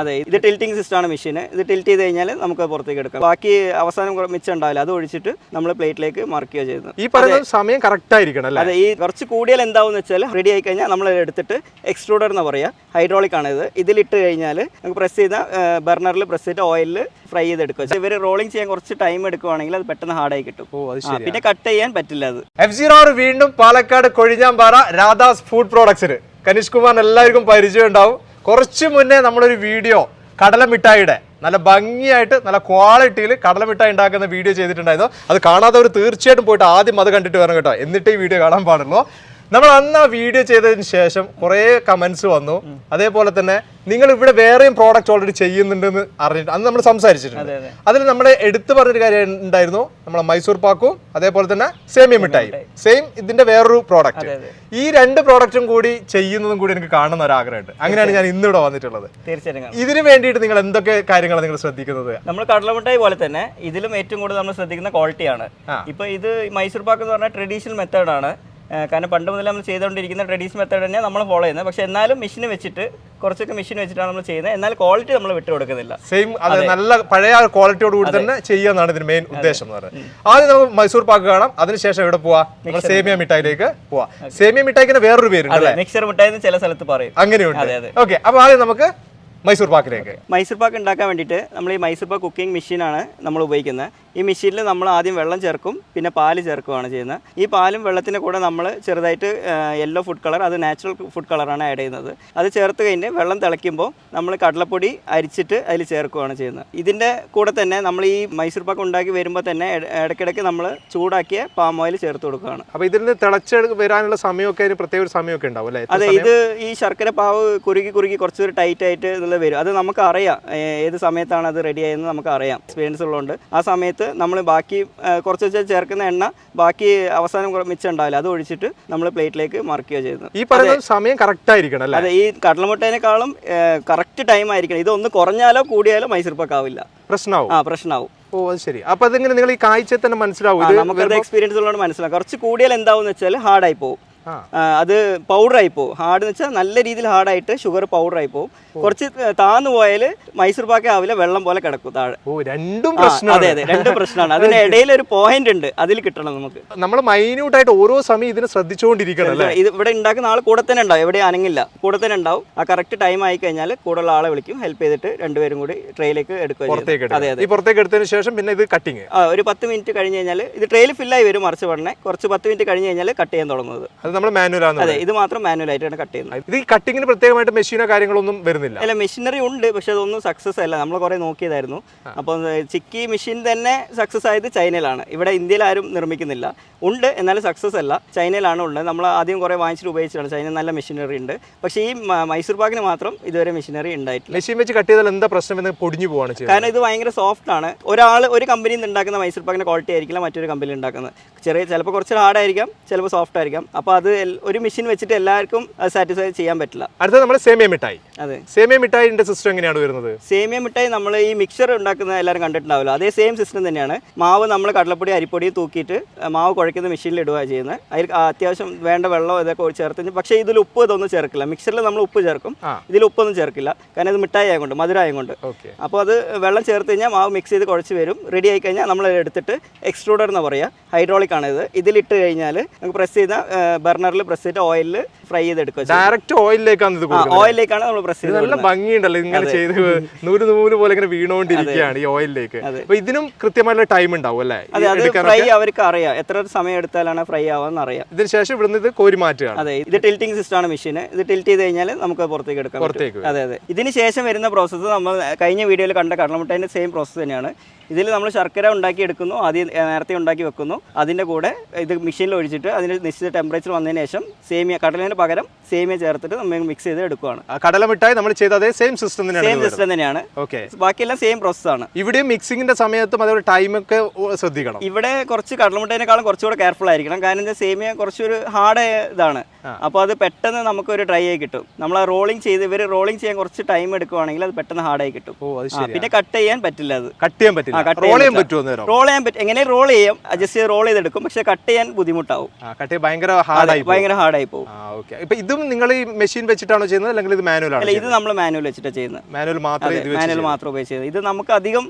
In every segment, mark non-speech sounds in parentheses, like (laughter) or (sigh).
അതെ ഇത് ടിൽറ്റിംഗ് സിസ്റ്റമാണ് മെഷീൻ ഇത് ടിൽറ്റ് ചെയ്ത് കഴിഞ്ഞാൽ നമുക്ക് പുറത്തേക്ക് എടുക്കാം. ബാക്കി അവസാനം മിച്ചം ഉണ്ടാവില്ല. അത് ഒഴിച്ചിട്ട് നമ്മൾ പ്ലേറ്റിലേക്ക് മാർക്ക് ചെയ്യുന്നത്. ഈ പറയുന്ന സമയം കറക്റ്റ് ആയിരിക്കണം അല്ലേ? അതെ ഈ കുറച്ച് കൂടിയാൽ എന്താവും വെച്ചാൽ റെഡി ആയി കഴിഞ്ഞാൽ നമ്മൾ എടുത്തിട്ട് എക്സ്ട്രൂഡർ എന്ന് പറയുക ഹൈഡ്രോളിക് ആണ് ഇത്. ഇതിലിട്ട് കഴിഞ്ഞാൽ നമുക്ക് പ്രസ് ചെയ്ത ബർണറിൽ പ്രസ് ചെയ്തിട്ട് ഓയിലിൽ ഫ്രൈ ചെയ്തെടുക്കുക. ഇവർ റോളിംഗ് ചെയ്യാൻ കുറച്ച് ടൈം എടുക്കുവാണെങ്കിൽ അത് പെട്ടെന്ന് ഹാർഡായി കിട്ടും. ഓ അത് ശരി പിന്നെ കട്ട് ചെയ്യാൻ പറ്റില്ല അത്. എഫ് സീറോ വീണ്ടും പാലക്കാട് കൊഴിഞ്ഞാമ്പാറ രാധാസ് ഫുഡ് പ്രോഡക്ട്സിന് കനിഷ് കുമാർ എല്ലാവർക്കും പരിചയം ഉണ്ടാവും കുറച്ച് മുന്നേ നമ്മളൊരു വീഡിയോ കടലമിഠായിയുടെ നല്ല ഭംഗിയായിട്ട് നല്ല ക്വാളിറ്റിയിൽ കടലമിഠായി ഉണ്ടാക്കുന്ന വീഡിയോ ചെയ്തിട്ടുണ്ടായിരുന്നു. അത് കാണാത്തവർ തീർച്ചയായിട്ടും പോയിട്ട് ആദ്യം അത് കണ്ടിട്ട് വരണം കേട്ടോ. എന്നിട്ട് ഈ വീഡിയോ കാണാൻ പാടുള്ളൂ. നമ്മൾ അന്ന് ആ വീഡിയോ ചെയ്തതിന് ശേഷം കുറേ കമന്റ്സ് വന്നു. അതേപോലെ തന്നെ നിങ്ങൾ ഇവിടെ വേറെയും പ്രോഡക്റ്റ് ഓൾറെഡി ചെയ്യുന്നുണ്ടെന്ന് അറിഞ്ഞിട്ട് അന്ന് നമ്മൾ സംസാരിച്ചിട്ടുണ്ട്. അതെ, അതെ. അതിൽ നമ്മൾ എടുത്തു പറഞ്ഞൊരു കാര്യം ഉണ്ടായിരുന്നു. നമ്മളെ മൈസൂർ പാക്കും അതേപോലെ തന്നെ സേമിയ മിഠായി. സെയിം ഇതിന്റെ വേറൊരു പ്രോഡക്റ്റ്. ഈ രണ്ട് പ്രോഡക്റ്റും കൂടി ചെയ്യുന്നതും കൂടി എനിക്ക് കാണുന്ന ഒരു ആഗ്രഹമുണ്ട് അങ്ങനെയാണ് ഞാൻ ഇന്നിവിടെ വന്നിട്ടുള്ളത്. തീർച്ചയായിട്ടും. ഇതിന് വേണ്ടിയിട്ട് നിങ്ങൾ എന്തൊക്കെ കാര്യങ്ങളാണ് നിങ്ങൾ ശ്രദ്ധിക്കുന്നത്? നമ്മൾ കടലമുട്ടായി പോലെ തന്നെ ഇതിലും ഏറ്റവും കൂടുതൽ നമ്മൾ ശ്രദ്ധിക്കുന്ന ക്വാളിറ്റിയാണ്. ഇപ്പൊ ഇത് മൈസൂർ പാക്ക് എന്ന് പറഞ്ഞാൽ ട്രഡീഷണൽ മെത്തേഡാണ് കാരണം പണ്ട് മുതൽ നമ്മൾ ചെയ്തുകൊണ്ടിരിക്കുന്ന ട്രഡീഷണൽ മെത്തേഡ് തന്നെ നമ്മൾ ഫോളോ ചെയ്യുന്നത്. പക്ഷേ എന്നാലും മെഷീൻ വെച്ചിട്ട് കുറച്ചൊക്കെ മെഷീൻ വെച്ചിട്ടാണ് നമ്മൾ ചെയ്യുന്നത്. എന്നാൽ ക്വാളിറ്റി നമ്മൾ വിട്ടു കൊടുക്കുന്നില്ല. സെയിം അത് നല്ല പഴയ ക്വാളിറ്റിയോട് കൂടി തന്നെ ചെയ്യാന്നാണ് ഇതിന്റെ മെയിൻ ഉദ്ദേശം എന്ന് പറയുന്നത്. ആദ്യം നമുക്ക് മൈസൂർ പാക്ക് കാണാം. അതിനുശേഷം എവിടെ പോവാ? നമ്മൾ സേമിയ മിഠായിലേക്ക് പോവാ. സേമിയ മിഠായിക്ക് വേറൊരു പേരുണ്ട് മിക്സർ മിഠായി ചില സ്ഥലത്ത് പറയും. അങ്ങനെയുണ്ട്. ഓക്കെ അപ്പൊ ആദ്യം നമുക്ക് മൈസൂർ പാക്കിലേക്ക്. മൈസൂർ പാക്ക് ഉണ്ടാക്കാൻ വേണ്ടിയിട്ട് നമ്മൾ ഈ മൈസൂർ പാക്ക് കുക്കിംഗ് മെഷീനാണ് നമ്മൾ ഉപയോഗിക്കുന്നത്. ഈ മെഷീനിൽ നമ്മൾ ആദ്യം വെള്ളം ചേർക്കും പിന്നെ പാൽ ചേർക്കുകയാണ് ചെയ്യുന്നത്. ഈ പാലും വെള്ളത്തിന്റെ കൂടെ നമ്മൾ ചെറുതായിട്ട് യെല്ലോ ഫുഡ് കളർ അത് നാച്ചുറൽ ഫുഡ് കളറാണ് ആഡ് ചെയ്യുന്നത്. അത് ചേർത്ത് കഴിഞ്ഞ് വെള്ളം തിളയ്ക്കുമ്പോൾ നമ്മൾ കടലപ്പൊടി അരിച്ചിട്ട് അതിൽ ചേർക്കുകയാണ് ചെയ്യുന്നത്. ഇതിന്റെ കൂടെ തന്നെ നമ്മൾ ഈ മൈസൂർ പാക്ക് ഉണ്ടാക്കി വരുമ്പോൾ തന്നെ ഇട- ഇടയ്ക്കിടയ്ക്ക് നമ്മൾ ചൂടാക്കിയ പാം ഓയിൽ ചേർത്ത് കൊടുക്കുകയാണ്. അപ്പോൾ ഇതിൽ നിന്ന് തിളച്ച് വരാനുള്ള സമയമൊക്കെ അതിന് പ്രത്യേക ഒരു സമയമൊക്കെ ഉണ്ടാവും അല്ലേ? അതെ ഇത് ഈ ശർക്കര പാവ് കുറുകി കുറുകി കുറച്ചൊരു ടൈറ്റ് ആയിട്ട് ഇതിൽ വരും. അത് നമുക്ക് അറിയാം ഏത് സമയത്താണ് അത് റെഡി ആയെന്ന് നമുക്ക് അറിയാം എക്സ്പീരിയൻസ് ഉള്ളതുകൊണ്ട്. ആ സമയത്ത് നമ്മൾ ബാക്കി കുറച്ച് വെച്ച് ചേർക്കുന്ന എണ്ണ ബാക്കി അവസാനം മിച്ചം ഉണ്ടാവില്ല. അത് ഒഴിച്ചിട്ട് നമ്മൾ പ്ലേറ്റിലേക്ക് മാർക്ക് ചെയ്യുക ചെയ്യുന്നത്. ഈ പറയുന്ന സമയം കറക്റ്റ് ആയിരിക്കണം അല്ലേ? അതെ ഈ കടലമുട്ടേനേക്കാളും കറക്റ്റ് ടൈം ആയിരിക്കണം. ഇതൊന്ന് കുറഞ്ഞാലോ കൂടിയാലോ മൈസൂർ പാക്ക് ആവില്ല പ്രശ്നമാവും ആ പ്രശ്നമാവും ഓ അത് ശരി. അപ്പൊ അതിങ്ങനെ നിങ്ങൾ ഈ കാഴ്ച തന്നെ മനസ്സിലാവും? നമുക്ക് നമുക്കത് എക്സ്പീരിയൻസ് ഉള്ളതുകൊണ്ട് മനസ്സിലാവും. കുറച്ച് കൂടിയാൽ എന്താവും വെച്ചാൽ ഹാർഡായി പോകും അത് പൗഡറായി പോകും ഹാർഡ് എന്ന് വെച്ചാൽ നല്ല രീതിയിൽ ഹാർഡായിട്ട് ഷുഗർ പൗഡറായി പോകും കുറച്ച് താന്നു പോയാൽ മൈസൂർ പാക്ക് ആവില്ല വെള്ളം പോലെ കിടക്കും താഴെ. ഓ രണ്ടും അതെ അതെ രണ്ടും പ്രശ്നമാണ്. അതിന് ഇടയിൽ ഒരു പോയിന്റ് ഉണ്ട്. അതിൽ കിട്ടണം നമുക്ക്. നമ്മൾ മൈന്യൂട്ട് ആയിട്ട് ഓരോ സമയം ഇതിനെ ശ്രദ്ധിച്ചുകൊണ്ടിരിക്കണം അല്ലേ? ഇത് ഇവിടെ ഉണ്ടാക്കുന്ന ആൾ കൂടെ തന്നെ ഉണ്ടാവും. എവിടെ അനങ്ങില്ല. കൂടെ തന്നെ ഉണ്ടാവും. ആ കറക്റ്റ് ടൈം ആയി കഴിഞ്ഞാൽ കൂടെയുള്ള ആളെ വിളിക്കും. ഹെൽപ്പ് ചെയ്തിട്ട് രണ്ടുപേരും കൂടി ട്രെയിലേക്ക് എടുക്കുക അതെ അതെ. പുറത്തേക്ക് എടുത്തതിന് ശേഷം പിന്നെ ഇത് കട്ടിങ് ആ, ഒരു പത്ത് മിനിറ്റ് കഴിഞ്ഞ് കഴിഞ്ഞാൽ ഇത് ട്രെയിൽ ഫില്ലായി വരും മറിച്ച് പറഞ്ഞേ. കുറച്ച് പത്ത് മിനിറ്റ് കഴിഞ്ഞ് കഴിഞ്ഞാൽ കട്ട് ചെയ്യാൻ തുടങ്ങുന്നത്. നമ്മൾ അതെ ഇത് മാത്രം മാനുവൽ ആയിട്ടാണ് കട്ട് ചെയ്യുന്നത്. ഇത് ഈ കട്ടിങ്ങിന് പ്രത്യേകമായിട്ട് മെഷീനോ കാര്യങ്ങളൊന്നും വരുന്നില്ല. അല്ല മെഷീനറി ഉണ്ട് പക്ഷെ അതൊന്നും സക്സസ് അല്ല. നമ്മൾ കുറെ നോക്കിയതായിരുന്നു. അപ്പോൾ ചിക്കി മെഷീൻ തന്നെ സക്സസ് ആയത് ചൈനയിലാണ്. ഇവിടെ ഇന്ത്യയിൽ ആരും നിർമ്മിക്കുന്നില്ല. ഉണ്ട് എന്നാലും സക്സസ് അല്ല. ചൈനയിലാണ് ഉള്ളത്. നമ്മൾ ആദ്യം കുറെ വാങ്ങിച്ചിട്ട് ഉപയോഗിച്ചിട്ടാണ് ചൈന നല്ല മെഷീനറി ഉണ്ട്. പക്ഷേ ഈ മൈസൂർ പാക്കിന് മാത്രം ഇതുവരെ മെഷീനറി ഉണ്ടായിട്ടില്ല. മെഷീൻ വെച്ച് കട്ട് ചെയ്താൽ എന്താ പ്രശ്നം എന്ന് പൊടിഞ്ഞു പോവാണ് കാരണം ഇത് ഭയങ്കര സോഫ്റ്റ് ആണ്. ഒരാൾ ഒരു കമ്പനിയിൽ നിന്ന് ഉണ്ടാക്കുന്ന മൈസൂർ പാക്കിന്റെ ക്വാളിറ്റി ആയിരിക്കില്ല മറ്റൊരു കമ്പനി ഉണ്ടാക്കുന്നത്. ചെറിയ ചിലപ്പോൾ കുറച്ച് ഹാർഡ് ആയിരിക്കാം ചിലപ്പോൾ സോഫ്റ്റ് ആയിരിക്കാം. അപ്പോൾ അത് ഒരു മെഷീൻ വെച്ചിട്ട് എല്ലാവർക്കും സാറ്റിസ്ഫൈ ചെയ്യാൻ പറ്റില്ല. അടുത്തത് നമ്മൾ സേമിയ മിഠായി. അതെ. സേമിയ മിഠായിന്റെ സിസ്റ്റം എങ്ങനെയാണ് വരുന്നത്? സേമിയ മിഠായി നമ്മൾ ഈ മിക്സർ ഉണ്ടാക്കുന്ന എല്ലാവരും കണ്ടിട്ടുണ്ടാവില്ല അതേ സെയിം സിസ്റ്റം തന്നെയാണ്. മാവ് നമ്മൾ കടലപ്പൊടി അരിപ്പൊടി തൂക്കിയിട്ട് മാവ് കുഴക്കുന്ന മെഷീനിൽ ഇടുക ചെയ്യുന്നത് അതിൽ അത്യാവശ്യം വേണ്ട വെള്ളം ഇതൊക്കെ ചേർത്ത് പക്ഷേ ഇതിൽ ഉപ്പ് ഇതൊന്നും ചേർക്കില്ല. മിക്സറിൽ നമ്മൾ ഉപ്പ് ചേർക്കും. ഇതിൽ ഉപ്പൊന്നും ചേർക്കില്ല. കാരണം ഇത് മിഠായി ആയതുകൊണ്ട് മധുരമായതുകൊണ്ട് കൊണ്ട് അപ്പോൾ അത് വെള്ളം ചേർത്ത് കഴിഞ്ഞാൽ മാവ് മിക്സ് ചെയ്ത് കുഴച്ച് വരും. റെഡി ആയി കഴിഞ്ഞാൽ നമ്മൾ എടുത്തിട്ട് എക്സ്ട്രൂഡർ എന്ന് പറയുക ഹൈഡ്രോളിക് ആണ് ഇത് ഇതിലിട്ട് കഴിഞ്ഞാൽ നമുക്ക് പ്രസ് ചെയ്ത ബർണറിൽ പ്രസ് ചെയ്തിട്ട് ഓയിലിൽ ഫ്രൈ ചെയ്തെടുക്കുക. ഡയറക്റ്റ് ഓയിലേക്കാണ് ഇത് ഓയിലിലേക്കാണ് നമ്മൾ പ്രസ് ചെയ്യുന്നത് ചെയ്ത് നല്ല ഭംഗിയുണ്ടല്ലോ ഇങ്ങനെ ചെയ്ത് നൂൽ നൂൽ പോലെ ഇങ്ങനെ വീണുകൊണ്ടിരിക്കുകയാണ് ഈ ഓയിലിലേക്ക് അപ്പൊ ഇതിനും കൃത്യമായിട്ടുള്ള ടൈം ഉണ്ടാവും അല്ലേ? അതെ അത് ഫ്രൈ അവർക്ക് അറിയാം. എത്ര സമയം എടുത്താലാണ് ഫ്രൈ ആവാന്ന് അറിയാം. ഇതിന് ശേഷം ഇവിടുന്ന് ഇത് കോരി മാറ്റുകയാണ്. അതെ ഇത് ടിൽറ്റിംഗ് സിസ്റ്റമാണ് മെഷീൻ ഇത് ടിൽറ്റ് ചെയ്ത് കഴിഞ്ഞാൽ നമുക്ക് പുറത്തേക്ക് എടുക്കാം പുറത്തേക്ക് അതെ അതെ. ഇതിന് ശേഷം വരുന്ന പ്രോസസ്സ് നമ്മൾ കഴിഞ്ഞ വീഡിയോയിൽ കണ്ട കടലമുട്ടേന്റെ സെയിം പ്രോസസ്സ് തന്നെയാണ്. ഇതിൽ നമ്മൾ ശർക്കര ഉണ്ടാക്കി എടുക്കുന്നു ആദ്യം നേരത്തെ ഉണ്ടാക്കി വെക്കുന്നു. അതിന്റെ കൂടെ ഇത് മെഷീനിൽ ഒഴിച്ചിട്ട് അതിന് നിശ്ചിത ടെമ്പറേച്ചർ വന്നതിന് ശേഷം സേമിയ കടലിന് പകരം സേമിയ ചേർത്തിട്ട് നമ്മൾ മിക്സ് ചെയ്ത് എടുക്കുകയാണ് കടല മിഠായി നമ്മൾ ചെയ്ത അതേ സെയിം സിസ്റ്റം സെയിം തന്നെയാണ് സിസ്റ്റം തന്നെയാണ്. ഓക്കെ ബാക്കിയെല്ലാം സെയിം പ്രോസസ്സാണ് ഇവിടെ മിക്സിംഗിന്റെ സമയത്തും അതേപോലെ ടൈമൊക്കെ ശ്രദ്ധിക്കണം. ഇവിടെ കുറച്ച് കടലമുട്ടേനേക്കാളും കുറച്ചുകൂടെ കെയർഫുൾ ആയിരിക്കണം. കാരണം എന്താ സേമിയ കുറച്ചൊരു ഹാർഡ് ഇതാണ്. അപ്പോൾ അത് പെട്ടെന്ന് നമുക്കൊരു ഡ്രൈ ആയി കിട്ടും. നമ്മൾ ആ റോളിംഗ് ചെയ്ത് ഇവർ റോളിംഗ് ചെയ്യാൻ കുറച്ച് ടൈം എടുക്കുവാണെങ്കിൽ അത് പെട്ടെന്ന് ഹാർഡ് ആയി കിട്ടും. പിന്നെ കട്ട് ചെയ്യാൻ പറ്റില്ല അത്. കട്ട് ചെയ്യാൻ പറ്റില്ല. റോൾ ചെയ്യാൻ പറ്റും പറ്റുമോ റോൾ ചെയ്യാൻ പറ്റും എങ്ങനെ റോൾ ചെയ്യാം. അഡ്ജസ്റ്റ് ചെയ്ത് റോൾ ചെയ്തെടുക്കും. പക്ഷെ കട്ട് ചെയ്യാൻ ബുദ്ധിമുട്ടാവും. കട്ട് ഭയങ്കര ഹാർഡായി ഭയങ്കര ഹാർഡായി പോകും. ഇപ്പൊ ഇതും നിങ്ങൾ ഈ മെഷീൻ വെച്ചിട്ടാണോ ചെയ്യുന്നത്? അല്ലെങ്കിൽ ഇത് മാനുവൽ അല്ല ആണ് ഇത് നമ്മൾ മാനുവൽ വെച്ചിട്ടാണ് ചെയ്യുന്നത്. മാനുവൽ മാത്രം മാനുവൽ മാത്രം ഉപയോഗിച്ചത് ഇത് നമുക്ക് അധികം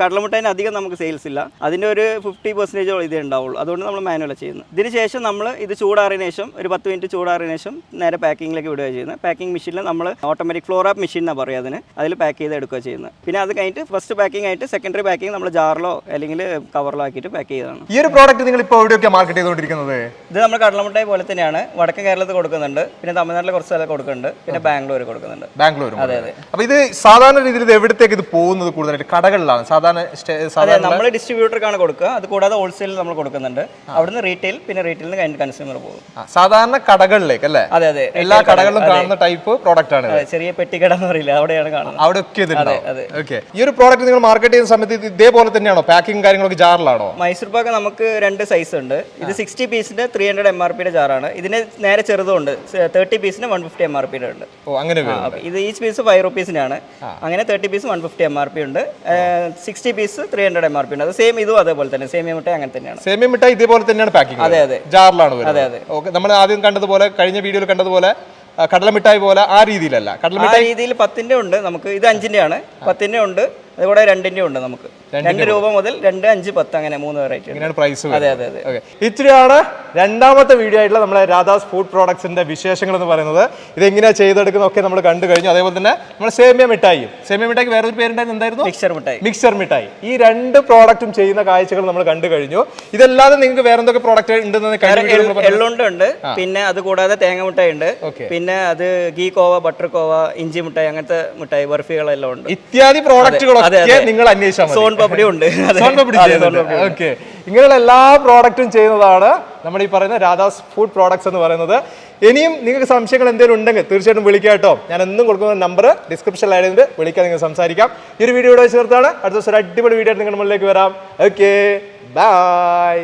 കടലമുട്ടേന് അധികം നമുക്ക് സെയിൽസ് ഇല്ല. അതിന്റെ ഒരു ഫിഫ്റ്റി പെർസെന്റേജ് ഇതേ ഉണ്ടാവുള്ളൂ. അതുകൊണ്ട് നമ്മൾ മാനുവൽ ചെയ്യുന്നത്. ഇതിന് ശേഷം നമ്മൾ ഇത് ചൂടാറിയതിനു ശേഷം ഒരു പത്ത് മിനിറ്റ് ചൂടാറിന് ശേഷം നേരെ പാക്കിങ്ങിലേക്ക് വിടുകയാണ് ചെയ്യുന്നത്. പാക്കിംഗ് മെഷീനിൽ നമ്മൾ ഓട്ടോമാറ്റിക് ഫ്ലോർ ആപ്പ് മെഷീൻ എന്നാണ് പറയുക അതിന്. അതിൽ പാക്ക് ചെയ്ത് എടുക്കുക ചെയ്യുന്നത്. പിന്നെ അത് കഴിഞ്ഞിട്ട് ഫസ്റ്റ് പാക്കിംഗ് ആയിട്ട് സെക്കൻഡറി പാക്കിംഗ് നമ്മൾ ജാറിലോ അല്ലെങ്കിൽ കവറിലോ ആക്കിയിട്ട് പാക്ക് ചെയ്തതാണ്. ഈ ഒരു പ്രോഡക്റ്റ് നിങ്ങൾ ഇപ്പോൾ എവിടെയൊക്കെ മാർക്കറ്റ് ചെയ്തുകൊണ്ടിരിക്കുന്നത്? ഇത് നമ്മൾ കടലമുട്ടായി പോലെ തന്നെയാണ്. വടക്കൻ കേരളത്തിൽ കൊടുക്കുന്നുണ്ട്. പിന്നെ തമിഴ്നാട്ടിൽ കുറച്ച് സ്ഥലം കൊടുക്കുന്നുണ്ട്. പിന്നെ ബാംഗ്ലൂർ കൊടുക്കുന്നുണ്ട്. ബാംഗ്ലൂർ അതെ അതെ. അപ്പൊ ഇത് സാധാരണ രീതിയിൽ ഇത് എവിടത്തേക്ക് ഇത് പോകുന്നത് കൂടുതലായിട്ട്? കടകളിലാണ്. സാധാരണ അതെ നമ്മൾ ഡിസ്ട്രിബ്യൂട്ടർക്കാണ് കൊടുക്കുക. അത് കൂടാതെ ഹോൾസെയിൽ നമ്മൾ കൊടുക്കുന്നുണ്ട്. അവിടുന്ന് റീറ്റെയിൽ പിന്നെ റീറ്റെയിൽ നിന്ന് കൺസ്യൂമർ പോകും. സാധാരണ സാധാരണ കടകളിലേക്ക് അല്ലേ? അതെ അതെ. എല്ലാ കടകളിലും കാണുന്ന ടൈപ്പ് പ്രോഡക്റ്റ് ആണ് ചെറിയ പെട്ടിക്കട എന്ന് പറയില്ല അവിടെയാണ് കാണുന്നത്. അവിടെ ഒക്കെ. ഓക്കെ ഈ ഒരു പ്രോഡക്റ്റ് നിങ്ങൾ മാർക്കറ്റ് ചെയ്യുന്ന സമയത്ത് ഇത് ഇതേപോലെ തന്നെയാണോ? പാക്കിംഗ് കാര്യങ്ങളൊക്കെ ജാറിലാണോ? മൈസൂർ പാക്ക് നമുക്ക് രണ്ട് സൈസ് ഉണ്ട്. ഇത് സിക്സ്റ്റി പീസിന്റെ ത്രീ ഹൺഡ്രഡ് എം ആർ പിയുടെ ജാറാണ്. ഇതിന് നേരെ ചെറുതുണ്ട്. തേർട്ടി പീസിന് വൺ ഫിഫ്റ്റി എം ആർ പിയുടെ ഉണ്ട്. ഓ അങ്ങനെ ഇത് ഈച്ച് പീസ് ഫൈവ് റുപ്പീസിനാണ് അങ്ങനെ thirty piece one fifty M R P ഉണ്ട്. Sixty piece three hundred M R P ഉണ്ട്. അത് സെയിം ഇതും അതേപോലെ തന്നെ. സെയിം മിഠായി അങ്ങനെ തന്നെയാണ്. സേമിയ മിഠായി ഇതേപോലെ തന്നെയാണ് പാക്കിംഗ് അതെ, അതെ. ജാറിലാണ് അതെ, അതെ. ഓക്കെ നമ്മൾ ആദ്യം കണ്ടതുപോലെ കഴിഞ്ഞ വീഡിയോയിൽ കണ്ടതുപോലെ കടലമിട്ടായി പോലെ ആ രീതിയിലല്ല. കടല ആ രീതിയിൽ പത്തിന്റെ ഉണ്ട് നമുക്ക് ഇത് അഞ്ചിന്റെ ആണ് പത്തിന്റെ ഉണ്ട്. അതുകൂടെ രണ്ടിന്റെ ഉണ്ട് നമുക്ക്. രണ്ട് രൂപ മുതൽ രണ്ട് അഞ്ച് പത്ത് അങ്ങനെ മൂന്ന് വെറൈറ്റി ഇങ്ങനെയാണ് പ്രൈസ് അതെ അതെ അതെ. ഓക്കെ ഇത്രയാണ് രണ്ടാമത്തെ വീഡിയോ ആയിട്ടുള്ള നമ്മുടെ രാധാസ് ഫുഡ് പ്രോഡക്ട്സിന്റെ വിശേഷങ്ങൾ എന്ന് പറയുന്നത്. ഇതെങ്ങനെയാ ചെയ്തെടുക്കുന്നതൊക്കെ നമ്മൾ കണ്ടു കഴിഞ്ഞു. അതേപോലെ തന്നെ നമ്മൾ സേമിയ മിഠായി സേമിയ മിഠായി വേറൊരു പേരുണ്ടായിരുന്നു? എന്തായിരുന്നു? മിക്സർ മിഠായി. മിക്സർ മിഠായി. ഈ രണ്ട് പ്രോഡക്റ്റും ചെയ്യുന്ന കാഴ്ചകൾ നമ്മൾ കണ്ടു കഴിഞ്ഞു. ഇതല്ലാതെ നിങ്ങൾക്ക് വേറെ എന്തൊക്കെ പ്രോഡക്റ്റ് ഉണ്ടെന്ന് എള്ളുണ്ട്. ഉണ്ട് പിന്നെ അത് കൂടാതെ തേങ്ങ മിഠായി ഉണ്ട്. പിന്നെ അത് ഗീ കോവ ബട്ടർ കോവ ഇഞ്ചി മിഠായി അങ്ങനത്തെ മിഠായി ബർഫികളെല്ലാം ഉണ്ട്. ഇത്യാദി പ്രോഡക്റ്റുകൾ പ്രോഡക്റ്റുകളൊക്കെ നിങ്ങൾ അന്വേഷിച്ചാൽ സോൺ പപ്പടി ഉണ്ട്. (laughs) സോൺ പപ്പടി. ഓക്കെ ഇങ്ങനെയുള്ള എല്ലാ പ്രോഡക്റ്റും ചെയ്യുന്നതാണ് നമ്മുടെ ഈ പറയുന്ന രാധാസ് ഫുഡ് പ്രോഡക്ട്സ് എന്ന് പറയുന്നത്. ഇനിയും നിങ്ങൾക്ക് സംശയങ്ങൾ എന്തെങ്കിലും ഉണ്ടെങ്കിൽ തീർച്ചയായിട്ടും വിളിക്കുക കേട്ടോ. ഞാൻ എന്നും കൊടുക്കുന്ന നമ്പർ ഡിസ്ക്രിപ്ഷനിൽ ആയിരുന്നു വിളിക്കാൻ നിങ്ങൾ സംസാരിക്കാം. ഈ ഒരു വീഡിയോ ഇവിടെ ചേർത്താണ് അടുത്ത ദിവസം ഒരു അടിപൊളി വീഡിയോ ആയിട്ട് നിങ്ങളുടെ മുന്നിലേക്ക് വരാം. Okay bye